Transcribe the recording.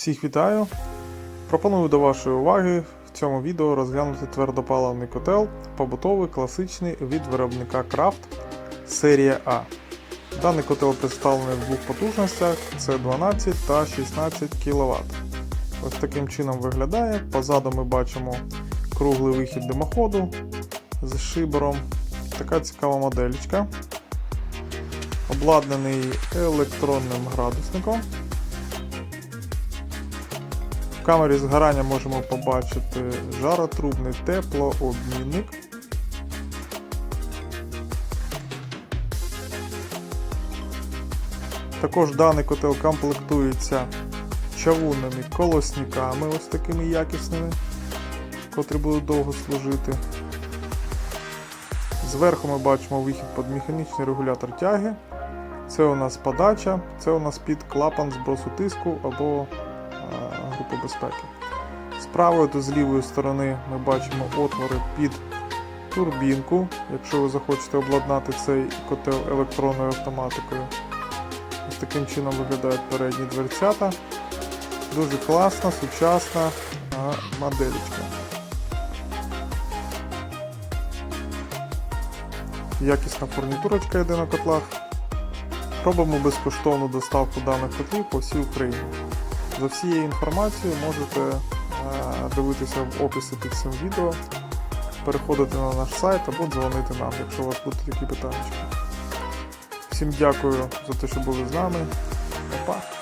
Всіх вітаю! Пропоную до вашої уваги в цьому відео розглянути твердопаливний котел побутовий класичний від виробника Крафт серія А. Даний котел представлений в двох потужностях це 12 та 16 кВт. Ось таким чином виглядає. Позаду ми бачимо круглий вихід димоходу з шибером. Така цікава моделька. Обладнаний електронним градусником. В камері згорання можемо побачити жаротрубний теплообмінник. Також даний котел комплектується чавунними колосниками, ось такими якісними, котрі будуть довго служити. Зверху ми бачимо вихід під механічний регулятор тяги. Це у нас подача, це у нас під клапан збросу тиску або а, групи безпеки. З правої та з лівої сторони ми бачимо отвори під турбінку, якщо ви захочете обладнати цей котел електронною автоматикою. Ось таким чином виглядають передні дверцята. Дуже класна, сучасна моделечка. Якісна фурнітурочка йде на котлах. Робимо безкоштовну доставку даних котлів по всій Україні. За всією інформацією можете е, дивитися в описі під цим відео, переходити на наш сайт або дзвонити нам, якщо у вас будуть такі питання. Всім дякую за те, що були з нами. Па-па!